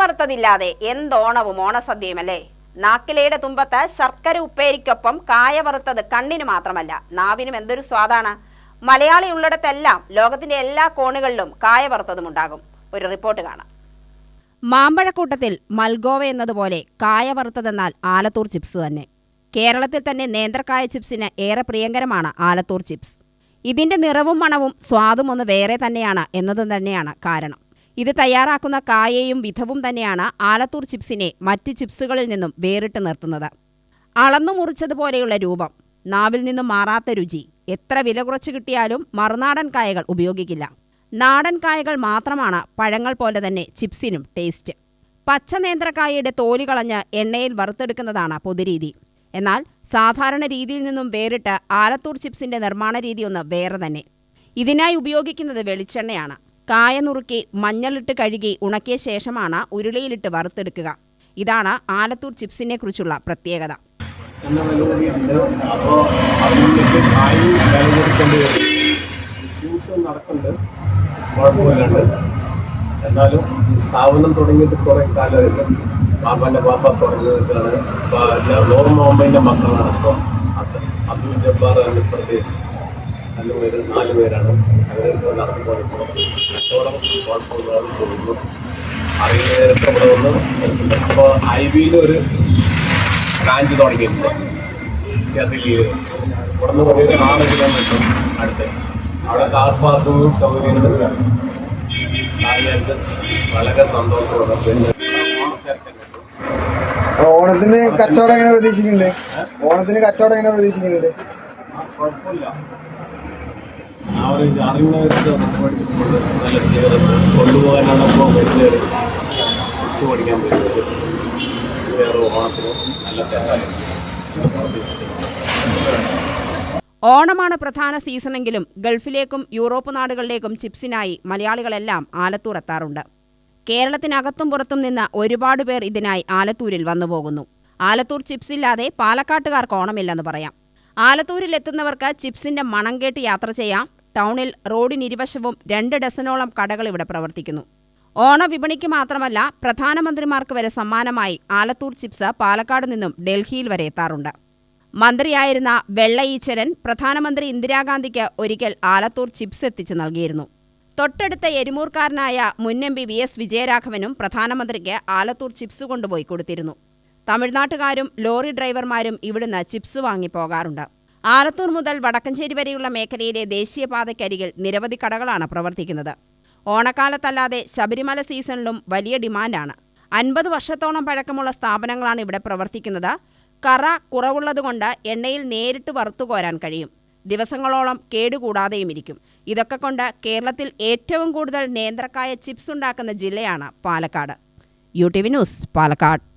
വറുത്തതില്ലാതെ എന്തോണവും ഓണസദ്യയുമല്ലേ? നാക്കിലയുടെ തുമ്പത്ത് ശർക്കര ഉപ്പേരിക്കൊപ്പം കായ വറുത്തത് കണ്ണിന് മാത്രമല്ല നാവിനും എന്തൊരു സ്വാദാണ്. മലയാളി ഉള്ളിടത്തെല്ലാം ലോകത്തിന്റെ എല്ലാ കോണുകളിലും കായ വറുത്തതും ഉണ്ടാകും ഒരു റിപ്പോർട്ട് കാണാം. മാമ്പഴക്കൂട്ടത്തിൽ മൽഗോവ എന്നതുപോലെ കായ വറുത്തതെന്നാൽ ആലത്തൂർ ചിപ്സ് തന്നെ. കേരളത്തിൽ തന്നെ നേന്ത്രക്കായ ചിപ്സിന് ഏറെ പ്രിയങ്കരമാണ് ആലത്തൂർ ചിപ്സ്. ഇതിന്റെ നിറവും മണവും സ്വാദും ഒന്ന് വേറെ തന്നെയാണ് എന്നതും തന്നെയാണ് കാരണം. ഇത് തയ്യാറാക്കുന്ന കായയും വിധവും തന്നെയാണ് ആലത്തൂർ ചിപ്സിനെ മറ്റ് ചിപ്സുകളിൽ നിന്നും വേറിട്ട് നിർത്തുന്നത്. അളന്നു മുറിച്ചതുപോലെയുള്ള രൂപം നാവിൽ നിന്നും മാറാത്ത രുചി എത്ര വില കുറച്ച് കിട്ടിയാലും മറുനാടൻ കായകൾ ഉപയോഗിക്കില്ല. നാടൻ കായകൾ മാത്രമാണ് പഴങ്ങൾ പോലെ തന്നെ ചിപ്സിനും ടേസ്റ്റ് പച്ച നേന്ത്രക്കായയുടെ തോലി കളഞ്ഞ് എണ്ണയിൽ വറുത്തെടുക്കുന്നതാണ് പൊതുരീതി. എന്നാൽ സാധാരണ രീതിയിൽ നിന്നും വേറിട്ട് ആലത്തൂർ ചിപ്സിന്റെ നിർമ്മാണ രീതി ഒന്ന് വേറെ തന്നെ. ഇതിനായി ഉപയോഗിക്കുന്നത് വെളിച്ചെണ്ണയാണ്. കായ നുറുക്കി മഞ്ഞളിട്ട് കഴുകി ഉണക്കിയ ശേഷമാണ് ഉരുളിയിലിട്ട് വറുത്തെടുക്കുക. ഇതാണ് ആലത്തൂർ ചിപ്സിനെ കുറിച്ചുള്ള പ്രത്യേകത. അപ്പോൾ എന്നാലും സ്ഥാപനം തുടങ്ങിയിട്ട് കുറേ കാലമായിട്ട് പാപ്പന്റെ പാപ്പ തുടങ്ങിയതാണ് നോർമ മുംബൈന്റെ മക്കളാണ്. ഇപ്പോൾ അത് അബ്ദുൽ ജബ്ബാർ എന്ന പ്രദേശ്. നല്ല പേര് നാല് പേരാണ് അവരിപ്പോൾ നടത്തിക്കൊണ്ടിരിക്കുന്നത് കച്ചവടം കുഴപ്പമില്ലാതെ പോകുന്നു നേരത്തെ ഇവിടെ വന്ന് അപ്പോൾ ഐ വിയിൽ ഒരു ബ്രാഞ്ച് തുടങ്ങിയിട്ടുണ്ട്. ചെറിയ നിന്ന് പോയി നാല് കിലോമീറ്റർ അടുത്ത്. അവിടെ കാർ പാർക്കിങ്ങും കാര്യമായിട്ട് വളരെ സന്തോഷമുണ്ട്. പിന്നെ ഓണത്തിന് കച്ചവടം എങ്ങനെ പ്രതീക്ഷിക്കുന്നുണ്ട്? ഓണത്തിന് കച്ചവടം എങ്ങനെ പ്രതീക്ഷിക്കുന്നുണ്ട്? കുഴപ്പമില്ല. ആ ഒരു അറിവുള്ള നല്ല കൊണ്ടുപോകാനാണ് പഠിക്കാൻ വേറെ നല്ല ഓണമാണ് പ്രധാന സീസണെങ്കിലും ഗൾഫിലേക്കും യൂറോപ്പ് നാടുകളിലേക്കും ചിപ്സിനായി മലയാളികളെല്ലാം ആലത്തൂർ എത്താറുണ്ട്. കേരളത്തിനകത്തും പുറത്തും നിന്ന് ഒരുപാട് പേർ ഇതിനായി ആലത്തൂരിൽ വന്നുപോകുന്നു. ആലത്തൂർ ചിപ്സ് ഇല്ലാതെ പാലക്കാട്ടുകാർക്ക് ഓണമില്ലെന്ന് പറയാം. ആലത്തൂരിൽ എത്തുന്നവർക്ക് ചിപ്സിന്റെ മണം കേട്ട് യാത്ര ചെയ്യാം. ടൗണിൽ റോഡിനിരുവശവും രണ്ട് ഡസനോളം കടകൾ ഇവിടെ പ്രവർത്തിക്കുന്നു. ഓണവിപണിക്ക് മാത്രമല്ല പ്രധാനമന്ത്രിമാർക്ക് വരെ സമ്മാനമായി ആലത്തൂർ ചിപ്സ് പാലക്കാട് നിന്നും ഡൽഹിയിൽ വരെ എത്താറുണ്ട്. മന്ത്രിയായിരുന്ന വെള്ള ഈശ്വരൻ പ്രധാനമന്ത്രി ഇന്ദിരാഗാന്ധിക്ക് ഒരിക്കൽ ആലത്തൂർ ചിപ്സ് എത്തിച്ചു നൽകിയിരുന്നു. തൊട്ടടുത്ത എരുമൂർക്കാരനായ മുൻ എം പി വി എസ് വിജയരാഘവനും പ്രധാനമന്ത്രിക്ക് ആലത്തൂർ ചിപ്സ് കൊണ്ടുപോയി കൊടുത്തിരുന്നു. തമിഴ്നാട്ടുകാരും ലോറി ഡ്രൈവർമാരും ഇവിടുന്ന് ചിപ്സ് വാങ്ങിപ്പോകാറുണ്ട് ആലത്തൂർ മുതൽ വടക്കഞ്ചേരി വരെയുള്ള മേഖലയിലെ ദേശീയപാതയ്ക്കരികിൽ നിരവധി കടകളാണ് പ്രവർത്തിക്കുന്നത്. ഓണക്കാലത്തല്ലാതെ ശബരിമല സീസണിലും വലിയ ഡിമാൻഡാണ്. അൻപത് വർഷത്തോളം പഴക്കമുള്ള സ്ഥാപനങ്ങളാണ് ഇവിടെ പ്രവർത്തിക്കുന്നത്. കറ കുറവുള്ളതുകൊണ്ട് എണ്ണയിൽ നേരിട്ട് വറുത്തുകോരാൻ കഴിയും. ദിവസങ്ങളോളം കേടുകൂടാതെയും ഇരിക്കും. ഇതൊക്കെ കൊണ്ട് കേരളത്തിൽ ഏറ്റവും കൂടുതൽ നേന്ത്രക്കായ ചിപ്സ് ഉണ്ടാക്കുന്ന ജില്ലയാണ് Palakkad. U T V news Palakkad.